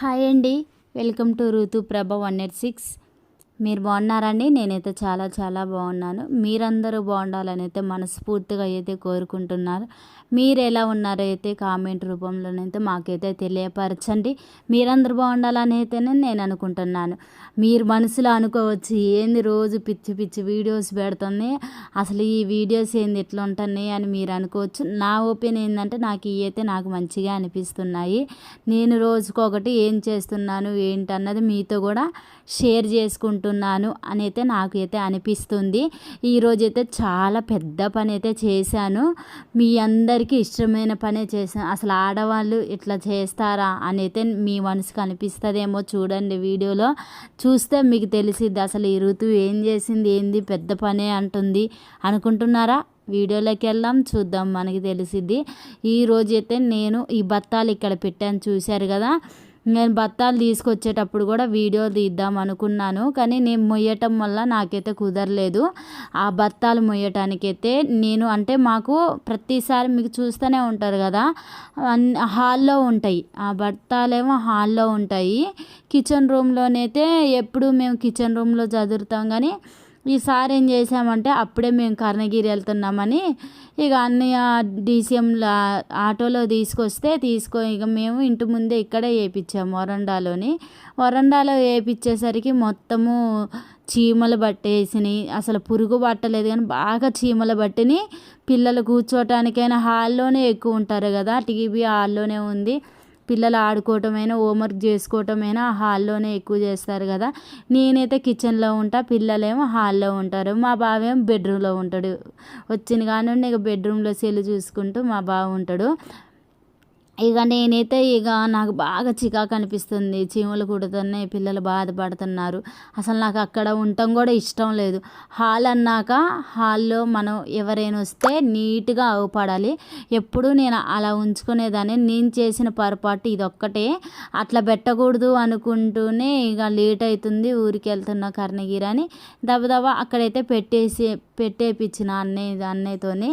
Hi అండి. Welcome to Rithu Prabha one eight six. మీరు బాగున్నారండి. నేనైతే చాలా చాలా బాగున్నాను. మీరందరూ బాగుండాలని అయితే మనస్ఫూర్తిగా అయితే కోరుకుంటున్నారు. మీరు ఎలా ఉన్నారో అయితే కామెంట్ రూపంలోనైతే మాకైతే తెలియపరచండి. మీరందరూ బాగుండాలని అయితేనే నేను అనుకుంటున్నాను. మీరు మనసులో అనుకోవచ్చు ఏంది రోజు పిచ్చి పిచ్చి వీడియోస్ పెడుతుంది అసలు ఈ వీడియోస్ ఏంది ఎట్లా ఉంటున్నాయి? అని మీరు అనుకోవచ్చు. నా ఓపెన్ ఏంటంటే నాకు ఇవి అయితే నాకు మంచిగా అనిపిస్తున్నాయి. నేను రోజుకొకటి ఏం చేస్తున్నాను ఏంటన్నది మీతో కూడా షేర్ చేసుకుంటూ చేసుకుంటున్నాను అని అయితే నాకు అయితే అనిపిస్తుంది ఈరోజైతే చాలా పెద్ద పని అయితే చేశాను. మీ అందరికీ ఇష్టమైన పనే చేశాను. అసలు ఆడవాళ్ళు ఇట్లా చేస్తారా అని అయితే మీ మనసుకు అనిపిస్తుందేమో చూడండి వీడియోలో. చూస్తే మీకు తెలిసిద్ది అసలు ఈ ఋతువు ఏం చేసింది ఏంది పెద్ద పనే అంటుంది అనుకుంటున్నారా? వీడియోలోకి వెళ్దాం చూద్దాం మనకి తెలిసిద్ది. ఈ రోజైతే నేను ఈ బత్తాలు ఇక్కడ పెట్టాను చూశారు కదా? నేను బత్తాలు తీసుకొచ్చేటప్పుడు కూడా వీడియో తీద్దాం అనుకున్నాను కానీ నేను మొయ్యటం వల్ల నాకైతే కుదరలేదు. ఆ బత్తాలు మొయ్యటానికైతే నేను అంటే మాకు ప్రతిసారి మీకు చూస్తూనే ఉంటారు కదా హాల్లో ఉంటాయి. ఆ బత్తాలేమో హాల్లో ఉంటాయి. కిచెన్ రూమ్లోనైతే ఎప్పుడు మేము కిచెన్ రూమ్లో చదువుతాం కానీ ఈసారి ఏం చేసామంటే అప్పుడే మేము కర్ణగిరి వెళ్తున్నామని ఇక అన్ని డీసీఎంలో ఆటోలో తీసుకొస్తే తీసుకో ఇక మేము ఇంటి ముందే ఇక్కడే వేయించాము వరండాలోని. వరండాలో వేయించేసరికి మొత్తము చీమలు పట్టేసినాయి అసలు పురుగు పట్టలేదు కానీ బాగా చీమలు పట్టిని. పిల్లలు కూర్చోటానికైనా హాల్లోనే ఎక్కువ ఉంటారు కదా టీవీ హాల్లోనే ఉంది. పిల్లలు ఆడుకోవటమైనా హోంవర్క్ చేసుకోవటమైనా హాల్లోనే ఎక్కువ చేస్తారు కదా. నేనైతే కిచెన్లో ఉంటా పిల్లలేమో హాల్లో ఉంటారు. మా బావ ఏమో బెడ్రూమ్లో ఉంటాడు. వచ్చిన కానుండి ఇక బెడ్రూమ్లో సెల్ చూసుకుంటూ మా బావ ఉంటాడు. ఇక నేనైతే ఇక నాకు బాగా చికాకు అనిపిస్తుంది. చీమలు కుడుతున్నాయి పిల్లలు బాధపడుతున్నారు. అసలు నాకు అక్కడ ఉండటం కూడా ఇష్టం లేదు. హాల్ అన్నాక హాల్లో మనం ఎవరైనా వస్తే నీట్గా అవుపడాలి ఎప్పుడు నేను అలా ఉంచుకునేదాన్ని. నేను చేసిన పొరపాటు ఇదొక్కటే. అట్లా పెట్టకూడదు అనుకుంటూనే ఇక లేట్ అవుతుంది ఊరికి వెళ్తున్న కర్ణగిరి అని దబదబ అక్కడైతే పెట్టేసి పెట్టేపించిన అన్నయ్య అన్నయ్యతోని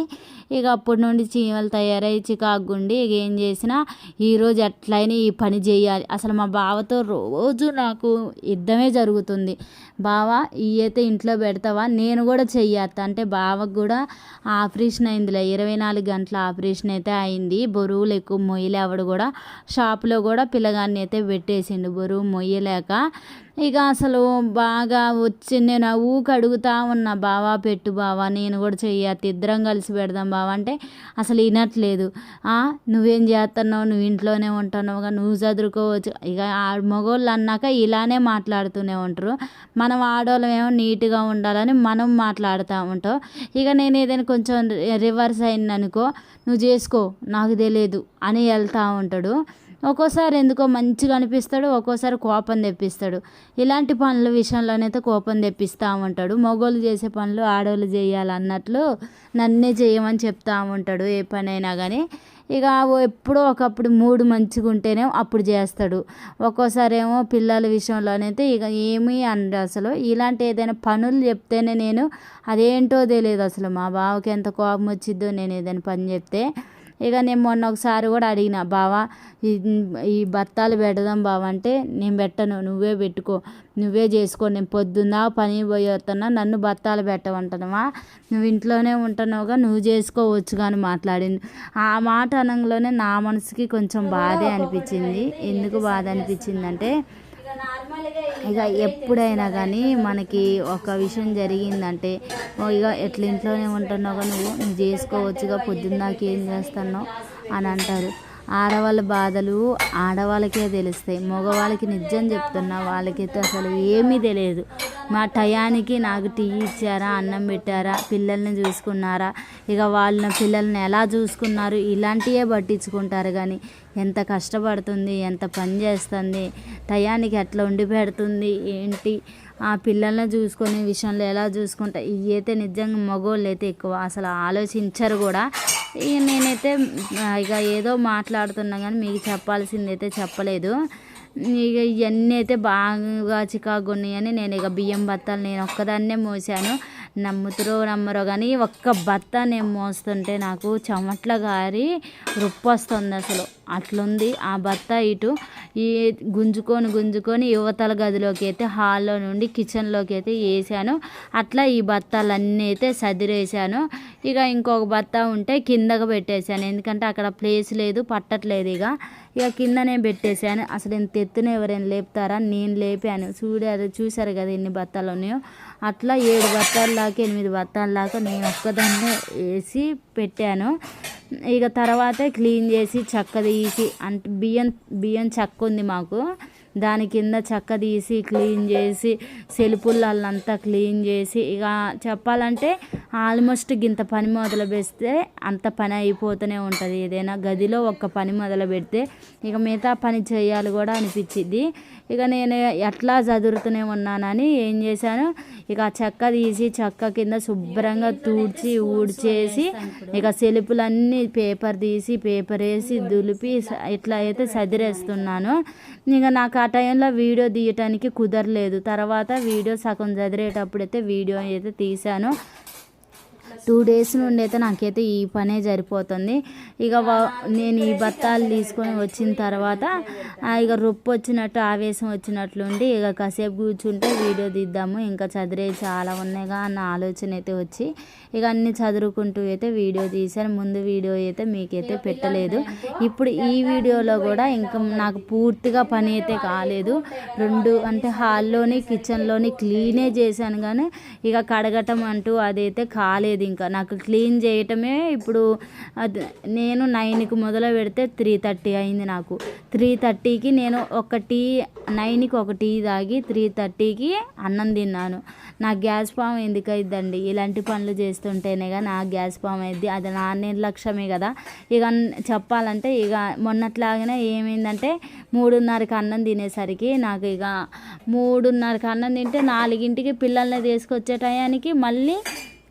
ఇక అప్పటి నుండి చీమలు తయారై చికాగుండి ఇక ఏం చేసినా ఈరోజు ఎట్లయినా ఈ పని చేయాలి. అసలు మా బావతో రోజు నాకు యుద్ధమే జరుగుతుంది. బావ ఈ అయితే ఇంట్లో పెడతావా? నేను కూడా చెయ్యత్త. అంటే బావకు కూడా ఆపరేషన్ అయిందిలే. ఇరవై నాలుగు గంటల ఆపరేషన్ అయితే అయింది. బరువులు ఎక్కువ మొయ్యలేవడు కూడా షాప్లో కూడా పిల్లగాన్ని అయితే పెట్టేసిండు. బరువు మొయ్యలేక ఇక అసలు బాగా వచ్చి నేను ఊకి అడుగుతా ఉన్నా బావా పెట్టు బావా నేను కూడా చెయ్యాతి ఇద్దరం కలిసి పెడదాం బావా. అంటే అసలు వినట్లేదు. నువ్వేం చేస్తున్నావు? నువ్వు ఇంట్లోనే ఉంటున్నావుగా నువ్వు చదువుకోవచ్చు. ఇక మగోళ్ళు అన్నాక ఇలానే మాట్లాడుతూనే ఉంటారు. మనం ఆడవాళ్ళం ఏమో నీట్గా ఉండాలని మనం మాట్లాడుతూ ఉంటాం. ఇక నేను ఏదైనా కొంచెం రివర్స్ అయిందనుకో నువ్వు చేసుకో నాకు తెలియదు అని వెళ్తూ ఉంటాడు. ఒక్కోసారి ఎందుకో మంచిగా అనిపిస్తాడు ఒక్కోసారి కోపం తెప్పిస్తాడు. ఇలాంటి పనుల విషయంలోనైతే కోపం తెప్పిస్తూ ఉంటాడు మగోళ్ళు చేసే పనులు ఆడవాళ్ళు చేయాలన్నట్లు నన్నే చేయమని చెప్తా ఉంటాడు ఏ పనైనా కానీ ఇక ఎప్పుడో ఒకప్పుడు మూడు మంచిగా ఉంటేనే అప్పుడు చేస్తాడు. ఒక్కోసారి ఏమో పిల్లల విషయంలోనైతే ఇక ఏమీ అండి అసలు. ఇలాంటి ఏదైనా పనులు చెప్తేనే నేను అదేంటో తెలియదు అసలు. మా బావకి ఎంత కోపం వచ్చిద్దో నేను ఏదైనా పని చెప్తే ఇక నేను మొన్న ఒకసారి కూడా అడిగిన బావా ఈ బత్తాలు పెడదాం బావా అంటే నేను పెట్టను నువ్వే పెట్టుకో నువ్వే చేసుకో నేను పొద్దున్న పని పోయి వస్తున్నా నన్ను బత్తాలు పెట్టమంటున్నావా నువ్వు ఇంట్లోనే ఉంటున్నావుగా నువ్వు చేసుకోవచ్చు కానీ మాట్లాడింది. ఆ మాట అనంలోనే నా మనసుకి కొంచెం బాధే అనిపించింది. ఎందుకు బాధ అనిపించిందంటే ఇక ఎప్పుడైనా కానీ మనకి ఒక విషయం జరిగిందంటే ఇక ఎట్లా ఇంట్లోనే ఉంటున్నావు నువ్వు? నువ్వు చేసుకోవచ్చుగా పొద్దున్న ఏం చేస్తున్నావు? అని అంటారు. ఆడవాళ్ళ బాధలు ఆడవాళ్ళకే తెలుస్తాయి. మగవాళ్ళకి నిజం చెప్తున్నా వాళ్ళకైతే అసలు ఏమీ తెలియదు. మా టయానికి నాకు టీ ఇచ్చారా అన్నం పెట్టారా పిల్లల్ని చూసుకున్నారా ఇక వాళ్ళ పిల్లల్ని ఎలా చూసుకున్నారు ఇలాంటివే పట్టించుకుంటారు కానీ ఎంత కష్టపడుతుంది ఎంత పని చేస్తుంది టయానికి ఎట్లా ఉండి పెడుతుంది ఏంటి ఆ పిల్లల్ని చూసుకునే విషయంలో ఎలా చూసుకుంటా ఇవి అయితే నిజంగా మగవాళ్ళు అయితే ఎక్కువ అసలు ఆలోచించరు కూడా. ఇక నేనైతే ఇక ఏదో మాట్లాడుతున్నా కానీ మీకు చెప్పాల్సింది అయితే చెప్పలేదు. ఇక ఇవన్నీ అయితే బాగా చికాకు ఉన్నాయని నేను ఇక బియ్యం బత్తాలు నేను ఒక్కదాన్నే మోసాను. నమ్ముతురో నమ్మరో కానీ ఒక్క భర్త నేను మోస్తుంటే నాకు చెమట్ల గారి రుప్పొస్తుంది అసలు. అట్లుంది ఆ బత్త ఇటు. ఈ గుంజుకొని గుంజుకొని యువతల గదిలోకి అయితే హాల్లో నుండి కిచెన్లోకి అయితే వేసాను. అట్లా ఈ బత్తాలన్నీ అయితే సదిరేసాను. ఇక ఇంకొక బత్త ఉంటే కిందకు పెట్టేశాను. ఎందుకంటే అక్కడ ప్లేస్ లేదు పట్టట్లేదు ఇక. ఇక కిందనే పెట్టేశాను. అసలు ఇంత ఎత్తున ఎవరైనా లేపుతారా? నేను లేపాను. చూడారు చూశారు కదా ఎన్ని బత్తాలు ఉన్నాయో అట్లా ఏడు బత్తాల దాకా ఎనిమిది బత్తాల దాకా నేను ఒక్కదాన్నే వేసి పెట్టాను. ఇక తర్వాత క్లీన్ చేసి చెక్క తీసి అంటే బియ్యం బియ్యం చెక్క ఉంది మాకు. దాని కింద చెక్క తీసి క్లీన్ చేసి సెలుపుల్లంతా క్లీన్ చేసి ఇక చెప్పాలంటే ఆల్మోస్ట్ గింత పని మొదలు పెడితే అంత పని అయిపోతూనే ఉంటుంది. ఏదైనా గదిలో ఒక్క పని మొదలు పెడితే ఇక మిగతా పని చేయాలి కూడా అనిపించింది ఇక నేను ఎట్లా చదువుతూనే ఉన్నానని ఏం చేశాను? ఇక చెక్క తీసి చెక్క కింద శుభ్రంగా తూడ్చి ఊడ్చేసి ఇక సెలుపులన్నీ పేపర్ తీసి పేపర్ వేసి దులిపి ఇట్లా అయితే చదిరేస్తున్నాను ఇక నాకు ఆ టైంలో వీడియో తీయటానికి కుదరలేదు. తర్వాత వీడియో సగం చదివేటప్పుడైతే వీడియో అయితే తీశాను. టూ డేస్ నుండి అయితే నాకైతే ఈ పనే సరిపోతుంది. ఇక వా- నేను ఈ బత్తాలు తీసుకొని వచ్చిన తర్వాత ఇక రొప్పు వచ్చినట్టు ఆవేశం వచ్చినట్లుండి ఇక కాసేపు కూర్చుంటే వీడియో తీద్దాము ఇంకా చదివే చాలా ఉన్నాయిగా అన్న ఆలోచన అయితే వచ్చి ఇక అన్ని చదువుకుంటూ అయితే వీడియో తీశాను. ముందు వీడియో అయితే మీకైతే పెట్టలేదు. ఇప్పుడు ఈ వీడియోలో కూడా ఇంకా నాకు పూర్తిగా పని అయితే కాలేదు. రెండు అంటే హాల్లోని కిచెన్లోని క్లీనే చేశాను. కానీ ఇక కడగటం అంటూ అదైతే కాలేదు. ఇంకా నాకు క్లీన్ చేయటమే ఇప్పుడు అది నేను నైన్కి మొదలు పెడితే త్రీ థర్టీ అయింది నాకు. త్రీ థర్టీకి నేను ఒక టీ నైన్కి ఒక టీ తాగి త్రీ థర్టీకి అన్నం తిన్నాను. నా గ్యాస్ ఫామ్ ఎందుకు అయిద్దండి? ఇలాంటి పనులు చేస్తుంటేనే కానీ నా గ్యాస్ ఫామ్ అయింది అది నా నిర్లక్ష్యమే కదా. ఇక చెప్పాలంటే ఇక మొన్నట్లాగానే ఏమైందంటే మూడున్నరకి అన్నం తినేసరికి నాకు ఇక మూడున్నరకి అన్నం తింటే నాలుగింటికి పిల్లల్ని తీసుకొచ్చే టయానికి మళ్ళీ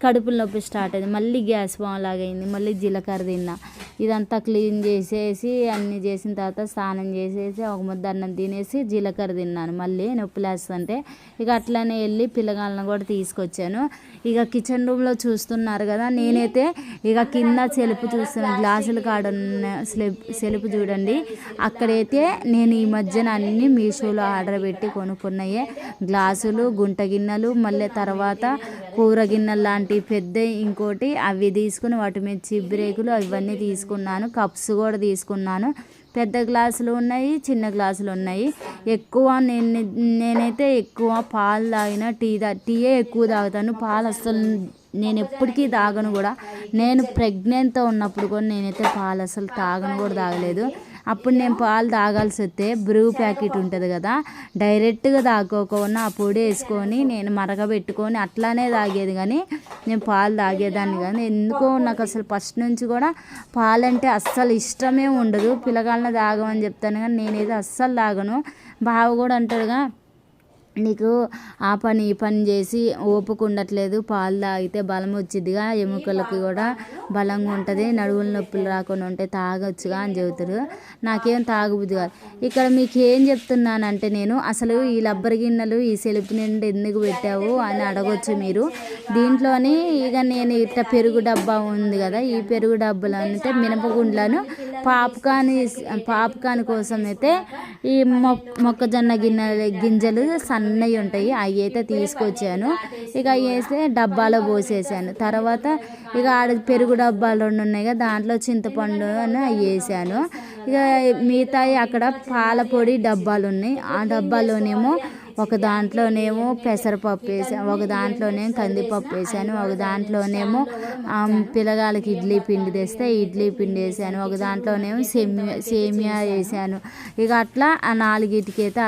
కడుపులో నొప్పి స్టార్ట్ అయింది. మళ్ళీ గ్యాస్ ఫామ్ లాగైంది. మళ్ళీ జీలకర్ర తిన్నా. ఇదంతా క్లీన్ చేసేసి అన్నీ చేసిన తర్వాత స్నానం చేసేసి ఒక ముద్ద అన్నం తినేసి జీలకర్ర తిన్నాను. మళ్ళీ నొప్పి లేస్తుంటే ఇక అట్లనే వెళ్ళి పిల్లగాళ్ళని కూడా తీసుకొచ్చాను. ఇక కిచెన్ రూమ్లో చూస్తున్నారు కదా నేనైతే ఇక కింద సెలుపు చూస్తున్నాను గ్లాసులు కాడ ఉన్న సెలుపు సెలుపు చూడండి. అక్కడైతే నేను ఈ మధ్యన అన్ని మీషోలో ఆర్డర్ పెట్టి కొనుక్కున్నాయి. గ్లాసులు గుంట గిన్నెలు మళ్ళీ తర్వాత కూర గిన్నెలు లాంటి పెద్ద ఇంకోటి అవి తీసుకుని వాటి మీద చిబ్రేకులు అవన్నీ తీసుకున్నాను. కప్స్ కూడా తీసుకున్నాను. పెద్ద గ్లాసులు ఉన్నాయి చిన్న గ్లాసులు ఉన్నాయి. ఎక్కువ నేను నేనైతే ఎక్కువ పాలు తాగిన టీ తా టీయే ఎక్కువ తాగుతాను. పాలు అస్సలు నేను ఎప్పటికీ తాగను కూడా. నేను ప్రెగ్నెంట్తో ఉన్నప్పుడు కూడా నేనైతే పాలు అసలు తాగను కూడా తాగలేదు. అప్పుడు నేను పాలు తాగాల్సి వస్తే బ్రూ ప్యాకెట్ ఉంటుంది కదా డైరెక్ట్గా తాగకుండా ఆ పొడి వేసుకొని నేను మరగబెట్టుకొని అట్లానే తాగేది కానీ నేను పాలు తాగేదాన్ని కానీ ఎందుకో నాకు అసలు ఫస్ట్ నుంచి కూడా పాలంటే అస్సలు ఇష్టమే ఉండదు. పిల్లగాళ్ళని తాగమని చెప్తాను కానీ నేనైతే అస్సలు తాగను. బావ కూడా అంటాడుగా నీకు ఆ పని ఈ పని చేసి ఓపిక ఉండట్లేదు పాలు తాగితే బలం వచ్చిద్దిగా ఎముకలకి కూడా బలంగా ఉంటుంది నడువుల నొప్పులు రాకుండా ఉంటే తాగొచ్చుగా అని చెబుతారు నాకేం తాగబుద్ది కాదు. ఇక్కడ మీకు ఏం చెప్తున్నానంటే నేను అసలు ఈ రబ్బర్ గిన్నెలు ఈ సెలుపు నిండి ఎందుకు పెట్టావు అని అడగొచ్చు మీరు. దీంట్లోని ఇక నేను ఇట్ట పెరుగు డబ్బా ఉంది కదా ఈ పెరుగు డబ్బాలు అంటే మినపగుండ్లను పాప్కార్న్ పాప్కార్న్ కోసం అయితే ఈ మొక్కజొన్న గిన్నె గింజలు సన్న సన్నవి ఉంటాయి. అవి అయితే తీసుకొచ్చాను. ఇక అవి వేస్తే డబ్బాలో పోసేసాను. తర్వాత ఇక ఆడ పెరుగు డబ్బాలు రెండు ఉన్నాయి కదా దాంట్లో చింతపండు అని అవి వేసాను. ఇక మిగతాయి అక్కడ పాల పొడి డబ్బాలు ఉన్నాయి. ఆ డబ్బాలోనేమో ఒక దాంట్లోనేమో పెసరపప్పు వేసాను ఒక దాంట్లోనేమో కందిపప్పు వేసాను ఒక దాంట్లోనేమో పిల్లగాళ్ళకి ఇడ్లీ పిండి తెస్తే ఇడ్లీ పిండి వేసాను ఒక దాంట్లోనేమో సేమియా సేమియా వేసాను. ఇక అట్లా ఆ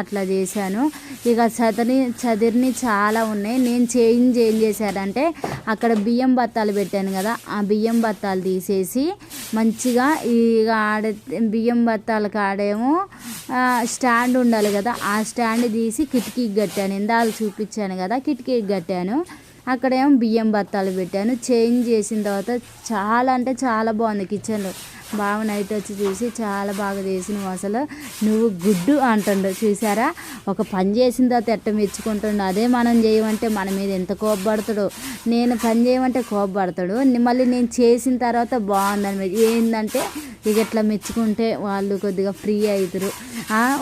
అట్లా చేశాను. ఇక చదిరి చదిరిని చాలా ఉన్నాయి. నేను చేంజ్ ఏం చేశానంటే అక్కడ బియ్యం బత్తాలు పెట్టాను కదా ఆ బియ్యం బత్తాలు తీసేసి మంచిగా ఇక ఆడ బియ్యం బత్తాల కాడేమో స్టాండ్ ఉండాలి కదా ఆ స్టాండ్ తీసి కిటికీకి కట్టాను ఇందాలు చూపించాను కదా కిటికీకి కట్టాను అక్కడేమో బియ్యం బత్తాలు పెట్టాను. చేంజ్ చేసిన తర్వాత చాలా అంటే చాలా బాగుంది కిచెన్లో. బావ నైట్ వచ్చి చూసి చాలా బాగా చేసినావు అసలు. నువ్వు గుడ్డు అంటుండు చూసారా? ఒక పని చేసిన తర్వాత ఎట్ట మెచ్చుకుంటుండు? అదే మనం చేయమంటే మన మీద ఎంత కోపపడతాడో? నేను పని చేయమంటే కోపపడతాడు. మళ్ళీ నేను చేసిన తర్వాత బాగుందని ఏంటంటే ఇక ఇట్లా మెచ్చుకుంటే వాళ్ళు కొద్దిగా ఫ్రీ అవుతారు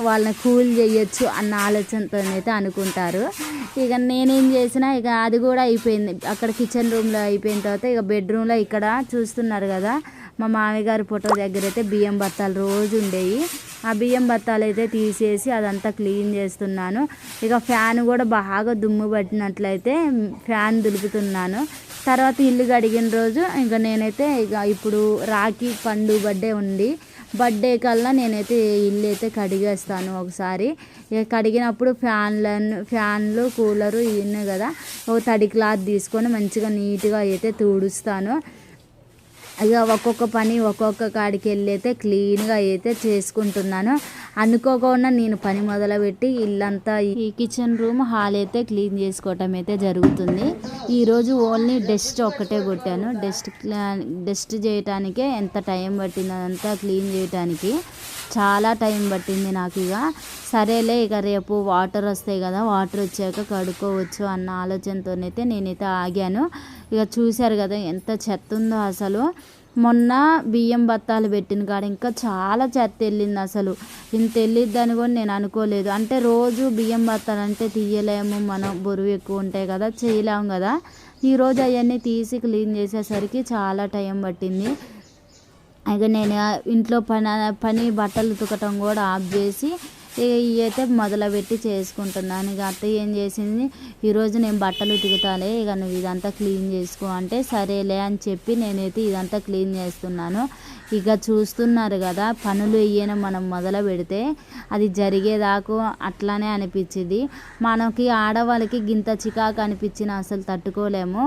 వాళ్ళని కూల్ చేయొచ్చు అన్న ఆలోచనతో అయితే అనుకుంటారు. ఇక నేనేం చేసినా ఇక అది కూడా అయిపోయింది. అక్కడ కిచెన్ రూమ్లో అయిపోయిన తర్వాత ఇక బెడ్రూమ్లో ఇక్కడ చూస్తున్నారు కదా మా మామయ్య గారి ఫోటో దగ్గర అయితే బియ్యం బత్తాలు రోజు ఉండేవి ఆ బియ్యం బత్తాలు అయితే తీసేసి అదంతా క్లీన్ చేస్తున్నాను. ఇక ఫ్యాన్ కూడా బాగా దుమ్ము పట్టినట్లయితే ఫ్యాన్ దులుపుతున్నాను. తర్వాత ఇల్లు కడిగిన రోజు ఇంకా నేనైతే ఇక ఇప్పుడు రాఖీ పండు బర్త్డే ఉంది. బర్త్డే కల్లా నేనైతే ఇల్లు అయితే కడిగేస్తాను ఒకసారి. ఇక కడిగినప్పుడు ఫ్యాన్లను ఫ్యాన్లు కూలరు ఇవన్నీ కదా ఒక తడి క్లాత్ తీసుకొని మంచిగా నీట్గా అయితే తుడుస్తాను. ఇక ఒక్కొక్క పని ఒక్కొక్క కాడికి వెళ్ళి అయితే క్లీన్గా అయితే చేసుకుంటున్నాను. అనుకోకుండా నేను పని మొదలుపెట్టి ఇల్లంతా ఈ కిచెన్ రూమ్ హాల్ అయితే క్లీన్ చేసుకోవటం అయితే జరుగుతుంది. ఈరోజు ఓన్లీ డస్ట్ ఒక్కటే కొట్టాను. డస్ట్ డస్ట్ చేయటానికే ఎంత టైం పట్టింది అదంతా క్లీన్ చేయటానికి చాలా టైం పట్టింది నాకు ఇక. సరేలే ఇక రేపు వాటర్ వస్తాయి కదా వాటర్ వచ్చాక కడుక్కోవచ్చు అన్న ఆలోచనతోనైతే నేనైతే ఆగాను. ఇక చూశారు కదా ఎంత చెత్త ఉందో అసలు. మొన్న బియ్యం బత్తాలు పెట్టిన కాడ ఇంకా చాలా చెత్త వెళ్ళింది అసలు. ఇంత వెళ్ళిద్దని కూడా నేను అనుకోలేదు. అంటే రోజు బియ్యం బత్తాలు అంటే తీయలేము మనం బరువు ఎక్కువ ఉంటాయి కదా చేయలేము కదా. ఈరోజు అవన్నీ తీసి క్లీన్ చేసేసరికి చాలా టైం పట్టింది. ఇక నేను ఇంట్లో పని పని బట్టలు ఉతకటం కూడా ఆఫ్ చేసి ఇక ఇవి అయితే మొదలుపెట్టి చేసుకుంటున్నాను. ఇక అత్తయ్య ఏం చేసింది? ఈరోజు నేను బట్టలు ఉతుకుతాలే ఇక నువ్వు ఇదంతా క్లీన్ చేసుకో అంటే సరేలే అని చెప్పి నేనైతే ఇదంతా క్లీన్ చేస్తున్నాను. ఇక చూస్తున్నారు కదా పనులు ఇయ్యన మనం మొదలు పెడితే అది జరిగేదాకు అట్లానే అనిపించింది. మనకి ఆడవాళ్ళకి గింత చికాకు అనిపించిన అసలు తట్టుకోలేము.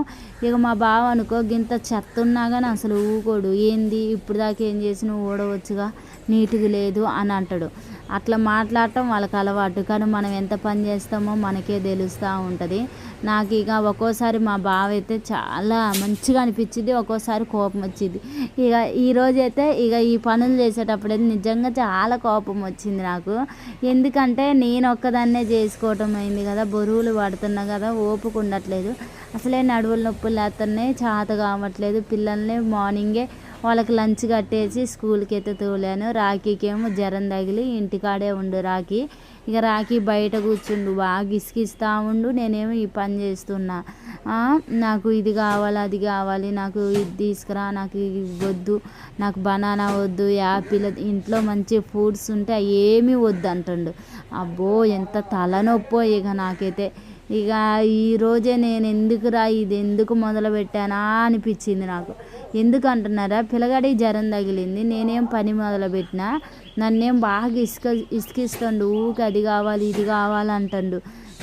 ఇక మా బావ అనుకో గింత చెత్త ఉన్నా కానీ అసలు ఊకోడు. ఏంది? ఇప్పుడు దాకా ఏం చేసి నువ్వు ఊడవచ్చుగా? నీట్గా లేదు అని అంటాడు. అట్లా మాట్లాడటం వాళ్ళకి అలవాటు. కానీ మనం ఎంత పని చేస్తామో మనకే తెలుస్తూ ఉంటుంది. నాకు ఇక ఒక్కోసారి మా బావ అయితే చాలా మంచిగా అనిపించింది. ఒక్కోసారి కోపం వచ్చింది. ఇక ఈరోజు అయితే ఇక ఈ పనులు చేసేటప్పుడు అయితే నిజంగా చాలా కోపం వచ్చింది నాకు. ఎందుకంటే నేను ఒక్కదాన్నే చేసుకోవటం అయింది కదా. బరువులు పడుతున్నా కదా. ఓపిక ఉండట్లేదు. అసలే నడువుల నొప్పులు లేస్తున్నాయి చేత కావట్లేదు పిల్లల్ని మార్నింగే వాళ్ళకి లంచ్ కట్టేసి స్కూల్కి అయితే తోలాను. రాఖీకేమో జ్వరం తగిలి ఇంటికాడే ఉండు రాఖీ. ఇక రాఖీ బయట కూర్చుండు బాగా ఇసుకిస్తూ ఉండు నేనేమో ఈ పని చేస్తున్నా. నాకు ఇది కావాలి అది కావాలి నాకు ఇది తీసుకురా నాకు ఇది వద్దు నాకు బనానా వద్దు యాపిల్ ఇంట్లో మంచి ఫ్రూట్స్ ఉంటే అవి ఏమీ వద్దు అంటుండు. అబ్బో ఎంత తలనొప్పో ఇక నాకైతే. ఇక ఈరోజే నేను నేను ఎందుకురా ఇది ఎందుకు మొదలు పెట్టానా అనిపించింది నాకు. ఎందుకు అంటున్నారా జ్వరం తగిలింది. నేనేం పని మొదలుపెట్టిన? నన్నేం బాగా ఇసుక ఇసుకిస్తుండు. ఊకి అది కావాలి ఇది కావాలి అంటుండు.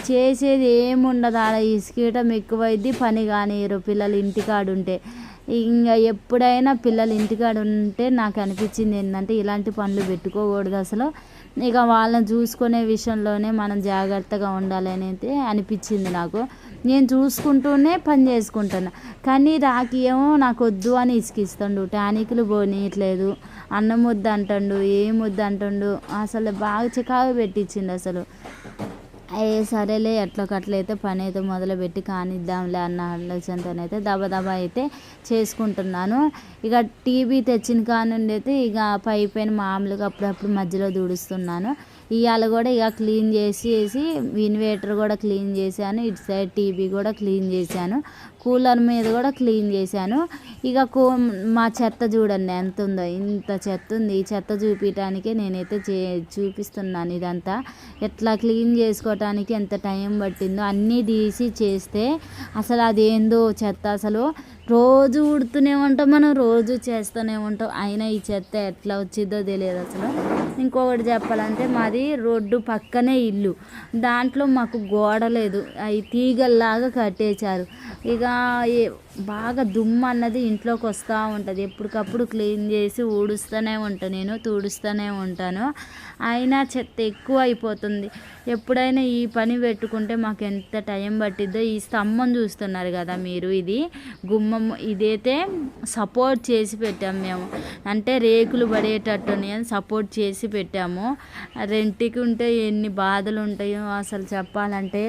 చేసేది ఏముండదు ఆడ. ఇసుకీయటం ఎక్కువైద్ది పని కానియరు పిల్లలు ఇంటికాడుంటే. ఇంకా ఎప్పుడైనా పిల్లలు ఇంటికాడ ఉంటే నాకు అనిపించింది ఏంటంటే ఇలాంటి పనులు పెట్టుకోకూడదు అసలు. ఇక వాళ్ళని చూసుకునే విషయంలోనే మనం జాగ్రత్తగా ఉండాలి అనేది అనిపించింది నాకు. నేను చూసుకుంటూనే పని చేసుకుంటున్నా కానీ రాకి ఏమో నాకు వద్దు అని ఇసుకిస్తుండు. టానిక్లు పోనీయట్లేదు. అన్నం వద్దు అంటుండు ఏం వద్దు అంటుండు అసలు బాగా చికాకు పెట్టించిండు అసలు. అయ్యే సరేలే ఎట్లకట్లయితే పని అయితే మొదలుపెట్టి కానిద్దాంలే అన్న ఆలోచనతోనైతే దబదబా అయితే చేసుకుంటున్నాను. ఇక టీవీ తెచ్చిన కానుండి అయితే ఇక పై పైన మామూలుగా అప్పుడప్పుడు మధ్యలో దూడుస్తున్నాను. ఇవాళ కూడా ఇక క్లీన్ చేసేసి ఇన్వేటర్ కూడా క్లీన్ చేశాను ఇటు సైడ్ టీవీ కూడా క్లీన్ చేశాను కూలర్ మీద కూడా క్లీన్ చేశాను. ఇక కూ మా చెత్త చూడండి ఎంత ఉందో ఇంత చెత్త ఉంది. ఈ చెత్త చూపించడానికే నేనైతే చే చూపిస్తున్నాను ఇదంతా. ఎట్లా క్లీన్ చేసుకోవటానికి ఎంత టైం పట్టిందో అన్నీ తీసి చేస్తే అసలు అదేందో చెత్త అసలు. రోజు ఉడుతూనే ఉంటాం మనం రోజు చేస్తూనే ఉంటాం. అయినా ఈ చెత్త ఎట్లా వచ్చిందో తెలియదు అసలు. ఇంకొకటి చెప్పాలంటే మాది రోడ్డు పక్కనే ఇల్లు. దాంట్లో మాకు గోడ లేదు. అవి తీగల్లాగా కట్టేశారు. ఇక బాగా దుమ్ము అన్నది ఇంట్లోకి వస్తూ ఉంటుంది. ఎప్పటికప్పుడు క్లీన్ చేసి ఊడుస్తూనే ఉంటాను నేను తుడుస్తూనే ఉంటాను. అయినా చెత్త ఎక్కువ అయిపోతుంది. ఎప్పుడైనా ఈ పని పెట్టుకుంటే మాకు ఎంత టైం పట్టిద్దో ఈ స్తంభం చూస్తున్నారు కదా మీరు ఇది గుమ్మ ఇదైతే సపోర్ట్ చేసి పెట్టాము మేము. అంటే రేకులు పడేటట్టుని సపోర్ట్ చేసి పెట్టాము. రెంట్కి ఉంటే ఎన్ని బాధలు ఉంటాయో అసలు చెప్పాలంటే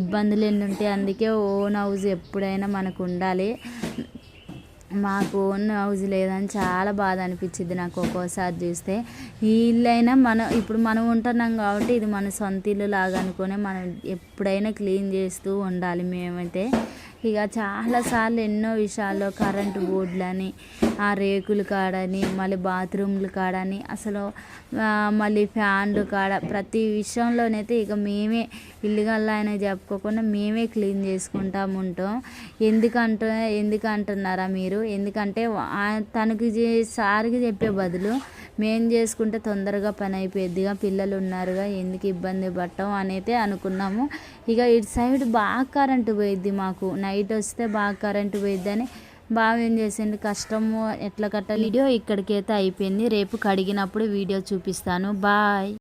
ఇబ్బందులు ఎన్ని ఉంటాయి అందుకే ఓన్ హౌస్ ఎప్పుడైనా మనకు ఉండాలి. మాకు ఓన్ హౌస్ లేదని చాలా బాధ అనిపించింది నాకు ఒక్కోసారి చూస్తే. ఈ ఇల్లైనా మనం ఇప్పుడు మనం ఉంటున్నాం కాబట్టి ఇది మన సొంత ఇల్లు లాగా అనుకునే మనం ఎప్పుడైనా క్లీన్ చేస్తూ ఉండాలి మేమైతే. ఇక చాలాసార్లు ఎన్నో విషయాల్లో కరెంటు బోర్డులని ఆ రేకులు కాడని మళ్ళీ బాత్రూమ్లు కాడని అసలు మళ్ళీ ఫ్యాన్లు కాడ ప్రతి విషయంలోనైతే ఇక మేమే ఇల్లుగల్లా అయినా చెప్పుకోకుండా మేమే క్లీన్ చేసుకుంటాము ఉంటాం. ఎందుకంటే ఎందుకంటున్నారా మీరు? ఎందుకంటే తనకి సార్కి చెప్పే బదులు మేం చేసుకుంటే తొందరగా పని అయిపోయిద్దిగా పిల్లలు ఉన్నారుగా ఎందుకు ఇబ్బంది పడటం అనేది అనుకున్నాము. ఇక ఇటు సైడ్ బాగా కరెంటు పోయిద్ది మాకు. నైట్ వస్తే బాగా కరెంటు పోయిద్దని బాగా ఏం చేసిండు కష్టము ఎట్లా కట్టాలి? వీడియో ఇక్కడికైతే అయిపోయింది. రేపు కడిగినప్పుడు వీడియో చూపిస్తాను. బాయ్.